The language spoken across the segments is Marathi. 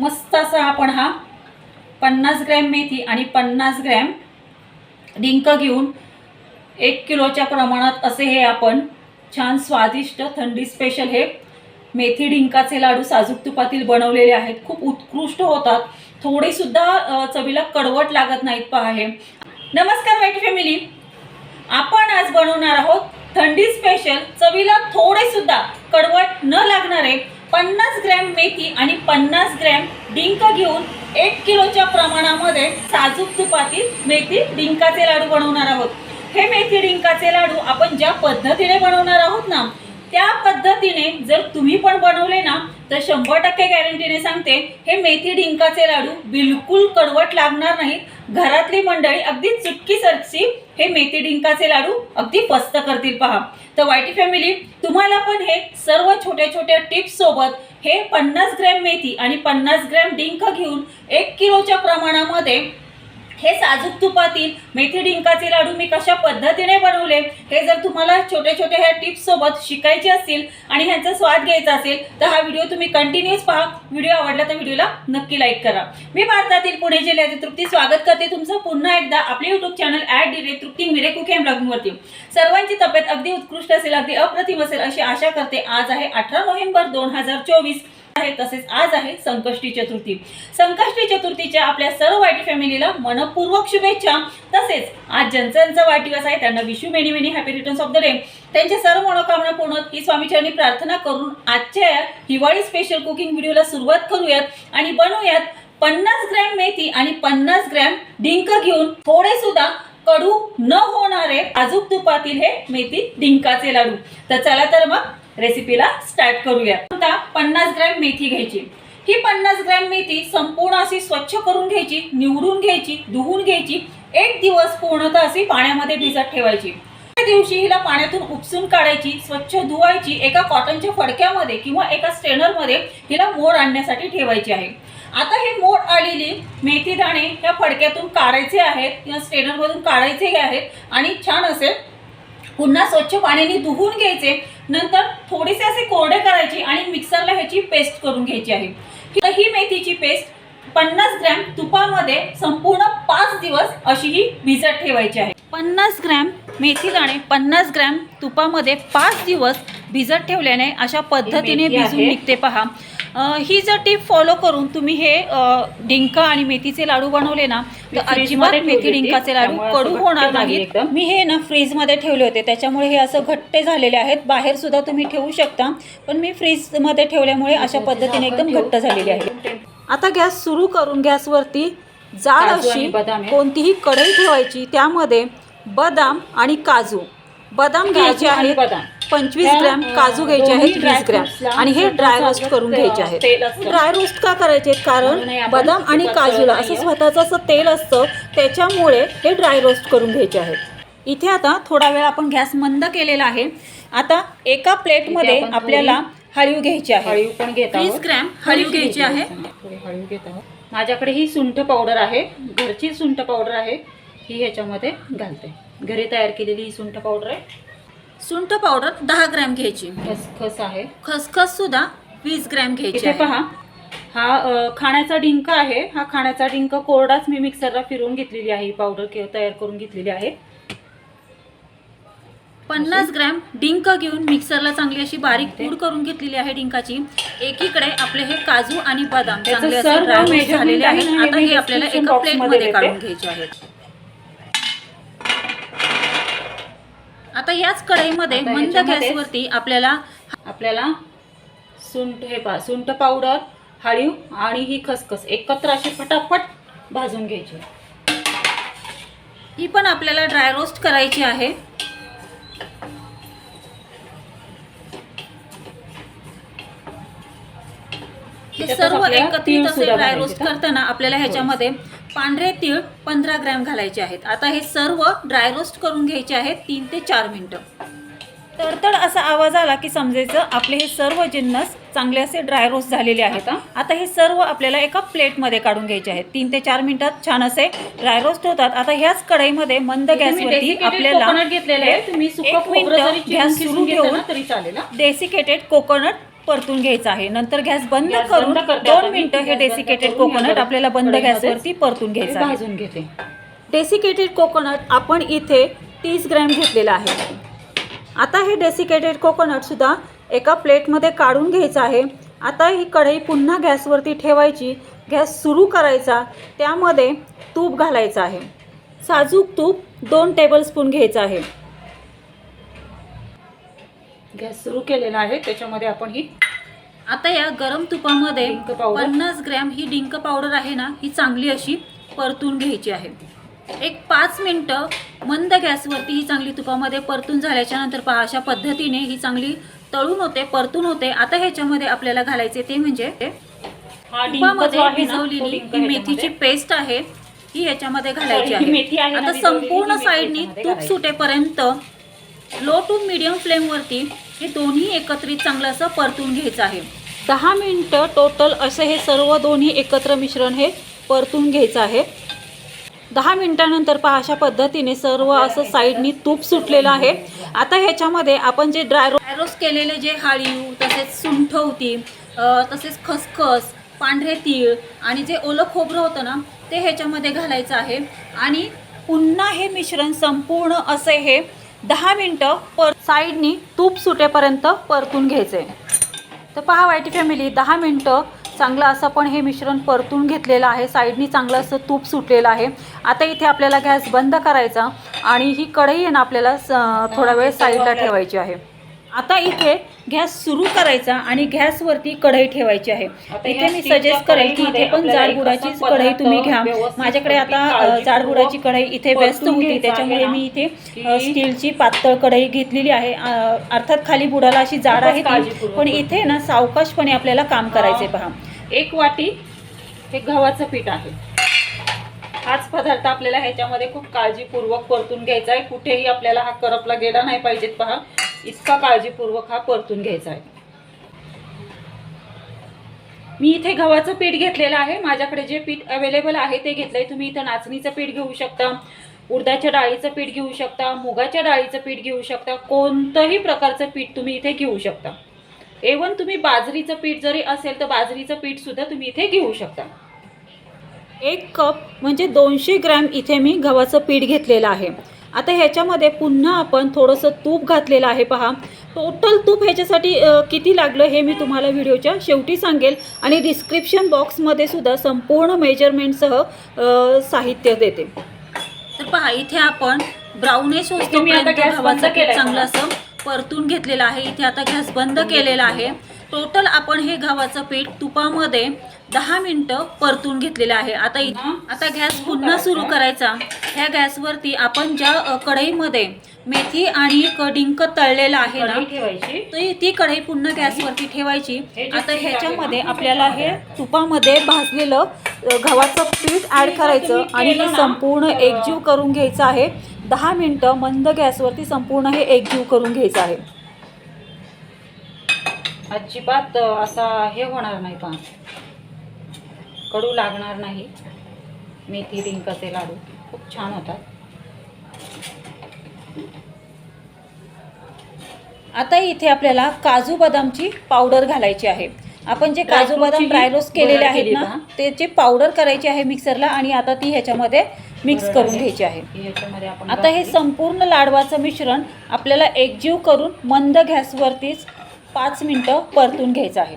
मस्त असा आपण हा पन्नास ग्रॅम मेथी आणि पन्नास ग्रॅम डिंक घेऊन एक किलोच्या प्रमाणात असे हे आपण छान स्वादिष्ट थंडी स्पेशल हे मेथी डिंकाचे लाडू साजूक तुपातील बनवलेले आहेत. खूप उत्कृष्ट होतात. थोडेसुद्धा चवीला कडवट लागत नाहीत पहा हे. नमस्कार वाईट फॅमिली आपण आज बनवणार आहोत थंडी स्पेशल चवीला थोडेसुद्धा कडवट पन्नास ग्रॅम मेथी आणि पन्नास ग्रॅम डिंक घेऊन एक किलोच्या प्रमाणामध्ये साजूक तुपातील मेथी डिंकाचे लाडू बनवणार आहोत. हे मेथी डिंकाचे लाडू आपण ज्या पद्धतीने बनवणार आहोत ना त्या पद्धतीने जर तुम्ही पण बनवले ना तर शंभर टक्के गॅरंटीने सांगते हे मेथी डिंकाचे लाडू बिलकुल कडवट लागणार नाहीत. घरातली मंडळी अगदी चुटकी सरची हे मेथी डिंकाचे लाडू अगदी पस्त करतील पहा. तर वायटी फॅमिली तुम्हाला पण हे सर्व छोट्या छोट्या टिप्स सोबत हे पन्नास ग्रॅम मेथी आणि पन्नास ग्रॅम डिंक घेऊन एक किलोच्या प्रमाणामध्ये हे साजूक तुपातील मेथी डिंकाचे लाडू मी कशा पद्धतीने बनवले? हे जर तुम्हाला छोट्या छोट्या ह्या टिप्ससोबत शिकायचे असतील आणि ह्यांचा स्वाद घ्यायचा असेल तर हा व्हिडिओ तुम्ही कंटिन्यूस पहा. व्हिडिओ आवडला तर व्हिडिओला नक्की लाईक करा. मी भारतातील पुणे जिल्ह्यातील तृप्ती स्वागत करते तुमचं. पुन्हा एकदा आपले युट्यूब चॅनल ॲड डिरे तृप्ती मिरे कुक ब्लॉगिंगवरती सर्वांची तब्येत अगदी उत्कृष्ट असेल अगदी अप्रतिम असेल अशी आशा करते. आज आहे अठरा नोव्हेंबर दोन हजार चोवीस. आहे तसेच आज आहे संकष्टी चतुर्थी. संकष्टी चतुर्थीच्या आपल्या सर्व वाटी फॅमिलीला मनपूर्वक शुभेच्छा. तसेच आज ज्यांचा ज्यांचा वाढदिवस आहे त्यांना Vishu many many happy returns of the day त्यांच्या सर्व मनोकामना पूर्ण ही स्वामीचरणी प्रार्थना करून आजच्या हिवाळी स्पेशल कुकिंग व्हिडिओला सुरुवात करूयात आणि बनवूयात पन्नास ग्रॅम मेथी आणि पन्नास ग्रॅम डिंक घेऊन थोडे सुद्धा कडू न होणारे अजूक तुपातील हे मेथी डिंकाचे लाडू. तर चला तर मग रेसिपीला स्टार्ट करूया. आता पन्नास ग्रॅम मेथी घ्यायची. ही पन्नास ग्रॅम मेथी संपूर्ण अशी स्वच्छ करून घ्यायची निवडून घ्यायची धुवून घ्यायची. एक दिवस पूर्णतः अशी पाण्यामध्ये भिजत ठेवायची. त्या दिवशी हिला पाण्यातून उपसून काढायची स्वच्छ धुवायची एका कॉटनच्या फडक्यामध्ये किंवा एका स्ट्रेनरमध्ये हिला मोड आणण्यासाठी ठेवायची आहे. आता हे मोड आलेली मेथी दाणे या फडक्यातून काढायचे आहेत किंवा स्ट्रेनरमधून काढायचे आहेत आणि छान असे पुन्हा स्वच्छ पाण्याने धुवून घ्यायचे नंतर थोडेसे असे कोरडे करायचे आणि मिक्सरला ह्याची पेस्ट करून घ्यायची आहे. ही- मेथीची पेस्ट पन्नास ग्रॅम तुपामध्ये संपूर्ण पाच दिवस अशी ही भिजत ठेवायची आहे. पन्नास ग्रॅम मेथी दाणे पन्नास ग्रॅम तुपामध्ये पाच दिवस भिजत ठेवल्याने अशा पद्धतीने भिजून. निघते पहा. ही जर टीप फॉलो करून तुम्ही हे डिंक आणि मेथीचे लाडू बनवले ना तर अजिबात मेथी डिंकाचे लाडू कडू होणार नाहीत. मी हे ना फ्रीजमध्ये ठेवले होते. त्याच्यामुळे हे असं घट्टे झालेले आहेत. बाहेर सुद्धा तुम्ही ठेवू शकता. पण मी फ्रीजमध्ये ठेवल्यामुळे अशा पद्धतीने एकदम घट्ट झालेली आहे. आता गॅस सुरू करून गॅसवरती जाड अशी. कोणतीही कढई ठेवायची. त्यामध्ये बदाम आणि काजू. बदाम घ्यायचे आहेत. पंचवीस ग्रॅम काजू घ्यायचे आहेत वीस ग्रॅम. आणि हे ड्राय रोस्ट करून घ्यायचे आहेत. ड्राय रोस्ट का करायचे? कारण बदाम आणि काजूला असं. स्वतःचं असं तेल असतं त्याच्यामुळे हे ड्राय रोस्ट करून घ्यायचे आहेत. इथे आता थोडा वेळ आपण गॅस मंद केलेला आहे. आता एका प्लेटमध्ये आपल्याला हळीव घ्यायची आहे. हळीव पण घेत वीस ग्रॅम हळीव घ्यायची आहे. हळीव घेत आहोत. माझ्याकडे ही सुंठ पावडर आहे. घरची सुंठ पावडर आहे. ही ह्याच्यामध्ये घालते. घरी तयार केलेली ही सुंठ पावडर आहे. सुंठ पावडर दहा ग्रॅम घ्यायची. खसखस आहे. खसखस सुद्धा वीस ग्रॅम घ्यायची इथे आहे. पहा. हा अ, खाण्याचा डिंक आहे. हा खाण्याचा डिंक कोरडाच मी मिक्सरला फिरवून घेतलेली आहे. ही पावडर के- तयार करून घेतलेली आहे. पन्नास ग्रॅम डिंक घेऊन मिक्सरला चांगली अशी बारीक पूड करून घेतलेली आहे डिंकाची. एकीकडे आपले हे काजू आणि बदाम त्याचं चांगले असे सर्व measurement झालेले आहे आहेत. हे आता मी हे आपल्याला description एका box मध्ये प्लेटमध्ये देते. काढून घ्यायचे आहेत. आता याच कढईमध्ये मंद गॅसवरती आपल्याला आपल्याला सुंठ हे पहा सुंठ पावडर हळीव आणि ही खसखस एकत्र अशी फटाफट भाजून घ्यायची. ही पण आपल्याला ड्राय रोस्ट करायची आहे. सर्व एकत्रित असे ड्राय रोस्ट? करताना आपल्याला ह्याच्यामध्ये पांढरे तीळ पंधरा ग्रॅम घालायचे आहेत. आता हे सर्व ड्राय रोस्ट करून घ्यायचे आहेत तीन ते चार मिनटं. तडतड असा आवाज आला की समजायचं आपले हे सर्व जिन्नस चांगले असे ड्राय रोस्ट झालेले आहेत आता? आता हे सर्व आपल्याला एका प्लेटमध्ये काढून घ्यायचे आहेत. तीन ते चार मिनिटात छान असे ड्राय रोस्ट होतात. आता ह्याच कढईमध्ये मंद गॅसवरती आपल्याला घेतलेले आहे. तुम्ही गॅस सुरू घेतलं ठेवून ना तरी चालेल हा. डेसिकेटेड कोकोनट परतून घ्यायचं आहे. नंतर गॅस बंद गॅस करून बंद करते आता दोन मी. मिनिटं हे गॅस बंद डेसिकेटेड करून कोकोनट आपल्याला बंद गॅसवरती परतून मी घ्यायचं आहे. भाजून घेते. डेसिकेटेड कोकोनट आपण इथे तीस ग्रॅम घेतलेला आहे. आता हे डेसिकेटेड कोकोनटसुद्धा एका प्लेटमध्ये काढून घ्यायचं आहे. आता ही कढई पुन्हा गॅसवरती ठेवायची. गॅस सुरू करायचा. त्यामध्ये तूप घालायचं आहे. साजूक तूप दोन टेबलस्पून घ्यायचं आहे. गॅस सुरू केलेला आहे त्याच्यामध्ये आपण ही आता या गरम तुपामध्ये डिंक पावडर. पन्नास ग्रॅम ही डिंक पावडर आहे ना ही चांगली अशी परतून घ्यायची आहे एक पाच मिनटं मंद गॅसवरती ही चांगली तुपामध्ये परतून झाल्याच्यानंतर पहा अशा पद्धतीने ही चांगली तळून होते परतून होते आता ह्याच्यामध्ये आपल्याला घालायचे ते म्हणजे हा तुपामध्ये भिजवलेली ही मेथीची. पेस्ट आहे ही ह्याच्यामध्ये घालायची आहे आता संपूर्ण साईडनी तूप. सुटेपर्यंत लो टू मिडियम फ्लेमवरती हे दोन्ही एकत्रित चांगलं असं परतून घ्यायचं आहे. दहा मिनटं टोटल असं हे सर्व दोन्ही एकत्र मिश्रण हे परतून घ्यायचं आहे. दहा मिनिटानंतर पहा अशा पद्धतीने सर्व असं साईडनी तूप सुटलेलं आहे. आता ह्याच्यामध्ये आपण जे ड्राय रोस्ट केलेले जे हाळीव तसेच सुंठ होती तसेच खसखस पांढरे तीळ आणि जे ओलं खोबरं होतं ना ते ह्याच्यामध्ये घालायचं आहे. आणि पुन्हा हे मिश्रण संपूर्ण असे हे दहा मिनटं पर साईडनी तूप सुटेपर्यंत परतून घ्यायचं. आहे तर पहा वाईटी फॅमिली दहा मिनटं चांगलं असं पण हे मिश्रण परतून घेतलेलं आहे. साईडनी चांगलं असं तूप सुटलेलं आहे. आता इथे आपल्याला गॅस बंद करायचा आणि ही कढई आहे ना आपल्याला स- थोडा वेळ साईडला ठेवायची आहे. आता इथे गॅस सुरू करायचा आणि गॅसवरती कढई ठेवायची आहे. इथे मी सजेस्ट करेल की इथे पण आपल्याला जाड एक बुडाची असा कढई तुम्ही घ्या. माझ्याकडे आता अ, काळजीपूर्वक जाड बुडाची कढई इथे व्यस्त होती. त्याच्यामुळे मी इथे स्टीलची पातळ कढई घेतलेली आहे. अर्थात खाली बुडाला अशी जाड आहे पण इथे ना सावकाशपणे आपल्याला काम करायचे पहा. एक वाटी हे गव्हाचं पीठ आहे. हाच पदार्थ आपल्याला ह्याच्यामध्ये खूप काळजीपूर्वक परतून घ्यायचा आहे. कुठेही आपल्याला हा करपला गेला नाही पाहिजेत पहा. इतका काळजीपूर्वक हा परतून घ्यायचा आहे. मी इथे गव्हाचं पीठ घेतलेलं आहे. माझ्याकडे जे पीठ अवेलेबल आहे ते घेतलंय. तुम्ही इथं नाचणीचं पीठ घेऊ शकता उडदाच्या डाळीचं पीठ घेऊ शकता मुगाच्या डाळीचं पीठ घेऊ शकता कोणतंही प्रकारचं पीठ तुम्ही इथे घेऊ शकता. एवन तुम्ही बाजरीचं पीठ जरी असेल तर बाजरीचं पीठ सुद्धा तुम्ही इथे घेऊ शकता. एक कप म्हणजे दोनशे ग्रॅम इथे मी गव्हाचं पीठ घेतलेलं आहे. आता ह्याच्यामध्ये पुन्हा आपण थोडंसं तूप घातलेलं आहे पहा. टोटल तूप ह्याच्यासाठी किती लागलं हे मी तुम्हाला व्हिडिओच्या शेवटी सांगेल. आणि डिस्क्रिप्शन बॉक्समध्ये सुद्धा संपूर्ण मेजरमेंटसह साहित्य देते. तर पहा इथे आपण बंद गव्हाचं पीठ? चांगलं असं परतून घेतलेलं आहे. इथे आता गॅस बंद केलेला आहे. टोटल आपण हे गव्हाचं पीठ तुपामध्ये दहा मिनटं परतून घेतलेलं आहे. आता आता गॅस पुन्हा सुरू करायचा. ह्या गॅसवरती आपण ज्या कढईमध्ये मेथी आणि क- डिंक तळलेला आहे ना ती कढई पुन्हा गॅसवरती ठेवायची. आता ह्याच्यामध्ये आपल्याला हे तुपामध्ये भाजलेलं गव्हाचं पीठ ॲड करायचं आणि हे संपूर्ण एकजीव करून घ्यायचं आहे. दहा मिनटं मंद गॅसवरती संपूर्ण हे एकजीव करून घ्यायचं आहे. अजिबात असा हे होणार नाही पहा कडू लागणार नाही मेथी डिंकाचे लाडू खूप छान होतात आता इथे आपल्याला काजू बदामची पावडर घालायची आहे आपण जे काजू बदाम ड्राय रोस्ट केलेले आहेत ना. त्याची पावडर करायची आहे मिक्सरला आणि आता ती ह्याच्यामध्ये मिक्स करून. घ्यायची आहे आता हे. संपूर्ण लाडवाचं मिश्रण आपल्याला एकजीव करून मंद गॅसवरतीच पाच मिनटं परतून घ्यायचं आहे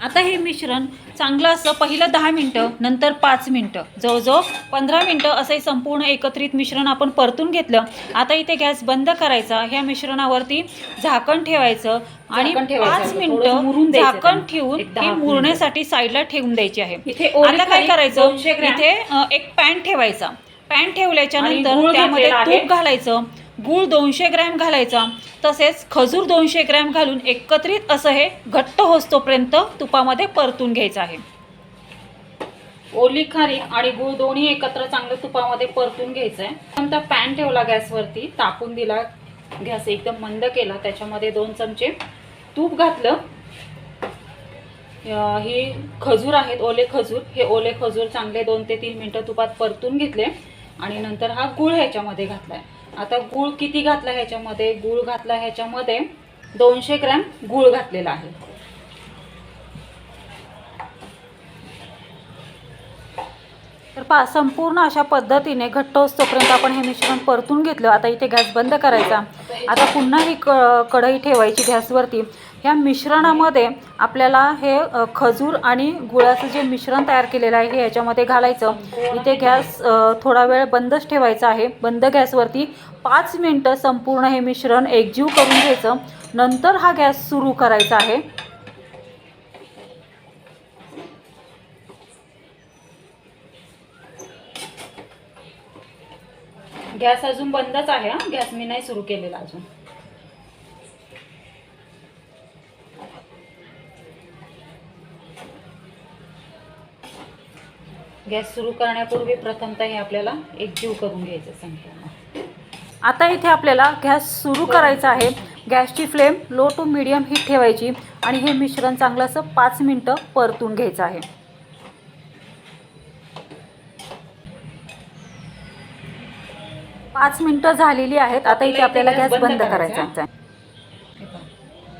आता हे मिश्रण चांगलं असं पहिलं दहा मिनटं नंतर पाच मिनटं. जवळजवळ पंधरा मिनटं असं हे संपूर्ण एकत्रित मिश्रण आपण परतून घेतलं. आता इथे गॅस बंद करायचा. ह्या मिश्रणावरती झाकण ठेवायचं आणि पाच मिनटं झाकण. ठेवून ही. मुरण्यासाठी साईडला ठेवून द्यायची आहे. आता काय करायचं? 200 ग्रॅम. इथे एक पॅन ठेवायचा. पॅन ठेवल्याच्या नंतर त्यामध्ये. तूप घालायचं. गूळ दोनशे ग्रॅम घालायचा. तसेच खजूर दोनशे ग्रॅम घालून एकत्रित असं हे घट्ट होस्तोपर्यंत तुपामध्ये परतून घ्यायचं आहे. ओली खारी आणि गूळ दोन्ही एकत्र चांगलं तुपामध्ये परतून घ्यायचं आहे नंतर पॅन ठेवला गॅसवरती तापून दिला गॅस एकदम मंद केला त्याच्यामध्ये दोन चमचे तूप घातलं. हे ही खजूर आहेत ओले खजूर. हे ओले खजूर चांगले दोन ते तीन मिनटं तुपात परतून घेतले आणि नंतर हा गूळ ह्याच्यामध्ये घातला आहे आता गूळ किती घातला ह्याच्यामध्ये? गूळ घातला ह्याच्यामध्ये दोनशे ग्रॅम गूळ घातलेला आहे. तर पा संपूर्ण अशा पद्धतीने घट्ट असतोपर्यंत आपण हे मिश्रण परतून घेतलं. आता इथे गॅस बंद करायचा. आता पुन्हा ही क कढई ठेवायची गॅसवरती. ह्या मिश्रणामध्ये आपल्याला हे खजूर आणि गुळाचं जे मिश्रण तयार केलेलं आहे हे याच्यामध्ये घालायचं. इथे गॅस थोडा वेळ बंदच ठेवायचा आहे. बंद गॅसवरती पाच मिनटं संपूर्ण हे मिश्रण एकजीव करून घ्यायचं. नंतर हा गॅस सुरू करायचा आहे. गॅस अजून बंदच आहे गॅस मी नाही सुरू केलेला अजून. गॅस सुरू करण्यापूर्वी प्रथमतः हे आपल्याला एकजीव करून घ्यायचं संपूर्ण. आता इथे आपल्याला गॅस सुरू करायचा आहे. गॅसची flame low to medium heat ठेवायची आणि हे मिश्रण चांगलं असं पाच मिनटं परतून घ्यायचं आहे. पाच मिनटं झालेली आहेत. आता इथे आपल्याला गॅस बंद करायचा आहे.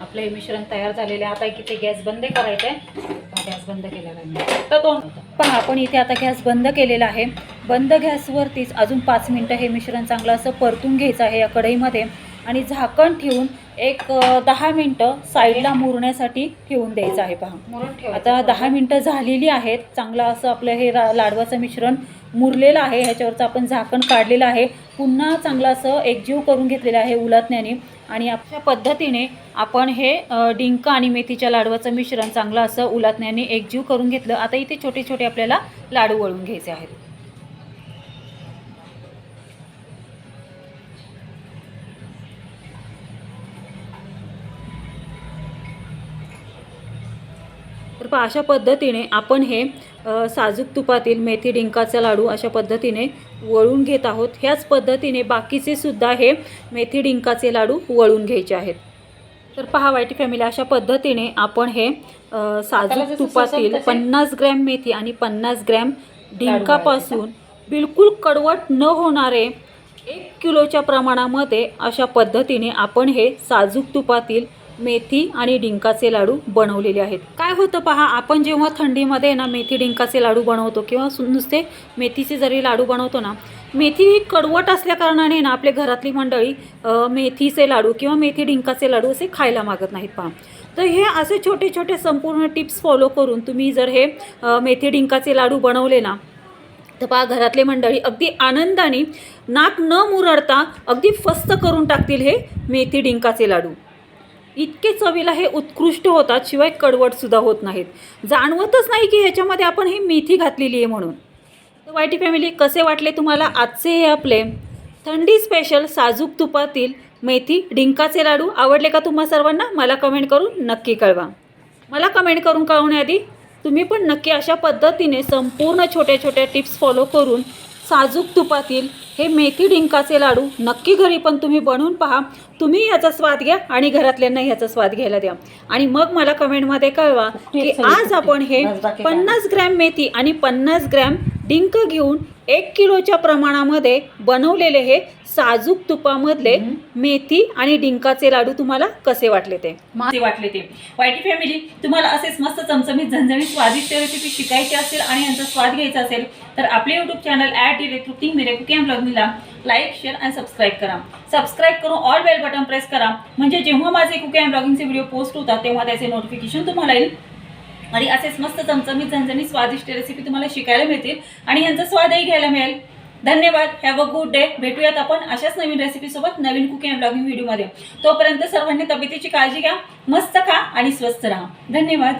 आपलं हे मिश्रण तयार झालेले आहे. आता इथे गॅस बंद करायचं आहे. गॅस बंद केलेला तर दोन पहा आपण इथे आता गॅस बंद केलेला आहे. बंद गॅसवरतीच अजून पाच मिनटं हे मिश्रण चांगलं असं परतून घ्यायचं आहे या कढईमध्ये. आणि झाकण ठेवून एक दहा मिनटं साईडला मुरण्यासाठी ठेवून द्यायचं आहे. पहा. आता दहा मिनटं झालेली आहेत. चांगलं असं आपलं हे लाडवाचं मिश्रण मुरलेलं आहे ह्याच्यावरचं आपण झाकण काढलेलं आहे. पुन्हा चांगलं असं एकजीव करून घेतलेलं आहे उलटण्याने आणि अशा पद्धतीने आपण हे डिंक आणि मेथीच्या लाडवाचं मिश्रण चांगलं असं उलटण्याने एकजीव करून घेतलं. आता इथे छोटे छोटे आपल्याला लाडू वळून घ्यायचे आहेत. तर अशा पद्धतीने आपण हे साजूक तुपातील मेथी डिंकाचा लाडू अशा पद्धतीने वळून घेत आहोत. ह्याच पद्धतीने बाकीचे सुद्धा हे मेथी डिंकाचे लाडू वळून घ्यायचे आहेत. तर पहा वाईटी फॅमिली अशा पद्धतीने आपण हे साजूक तुपातील पन्नास ग्रॅम मेथी आणि पन्नास ग्रॅम डिंकापासून बिलकुल कडवट न होणारे एक किलोच्या प्रमाणामध्ये अशा पद्धतीने आपण हे साजूक तुपातील मेथी आणि डिंकाचे लाडू बनवलेले आहेत. काय होतं पहा आपण जेव्हा थंडीमध्ये ना मेथी डिंकाचे लाडू बनवतो किंवा नुसते मेथीचे जरी लाडू बनवतो ना मेथी ही कडवट असल्याकारणाने ना आपले घरातली मंडळी मेथीचे लाडू किंवा मेथी डिंकाचे लाडू असे खायला मागत नाहीत पहा. तर हे असे छोटे छोटे संपूर्ण टिप्स फॉलो करून तुम्ही जर हे मेथी डिंकाचे लाडू बनवले ना तर पहा घरातले मंडळी अगदी आनंदाने नाक न मुरडता अगदी फस्त करून टाकतील हे मेथी डिंकाचे लाडू. इतके चवीला हे उत्कृष्ट होतात शिवाय कडवटसुद्धा होत नाहीत. जाणवतच नाही की ह्याच्यामध्ये आपण ही मेथी घातलेली आहे म्हणून. तर वाईटी फॅमिली कसे वाटले तुम्हाला आजचे हे आपले थंडी स्पेशल साजूक तुपातील मेथी? डिंकाचे लाडू आवडले का तुम्हा सर्वांना? मला कमेंट करून नक्की कळवा. मला कमेंट करून कळवण्याआधी तुम्ही पण नक्की अशा पद्धतीने संपूर्ण छोट्या छोट्या टिप्स फॉलो करून साजूक तुपातील हे मेथी डिंकाचे लाडू नक्की घरी पण तुम्ही बनवून पहा. तुम्ही याचा स्वाद घ्या आणि घरातल्यांना ह्याचा स्वाद घ्यायला द्या. आणि मग मला कमेंटमध्ये कळवा की आज आपण हे पन्नास ग्रॅम मेथी आणि पन्नास ग्रॅम डिंक घेऊन एक किलोच्या प्रमाणामध्ये बनवलेले हे साजूक तुपामधले मेथी आणि डिंकाचे लाडू तुम्हाला कसे वाटले ते? वाटले ते. वाईटी फॅमिली तुम्हाला असेच मस्त चमचमीत झणझणीत स्वादिष्ट रेसिपी शिकायची असेल आणि यांचा स्वाद घ्यायचा असेल तर आपले YouTube channel at direct cooking Mire cooking like share आणि सबस्क्राईब करा. सबस्क्राईब करून ऑल बेल बटन प्रेस करा. म्हणजे जेव्हा माझे कुकिंग ब्लॉगिंगचे व्हिडिओ पोस्ट होतात तेव्हा त्याचे नोटिफिकेशन तुम्हाला येईल. आणि असेच मस्त चमचमीत झणझणीत स्वादिष्ट रेसिपी तुम्हाला शिकायला मिळतील आणि यांचा स्वादही घ्यायला मिळेल. धन्यवाद. हॅव अ गुड डे भेटूयात आपण अशाच नवीन रेसिपीसोबत नवीन कुकिंग ब्लॉगिंग व्हिडिओमध्ये. तोपर्यंत सर्वांनी तब्येतीची काळजी घ्या मस्त खा आणि स्वस्थ राहा. धन्यवाद.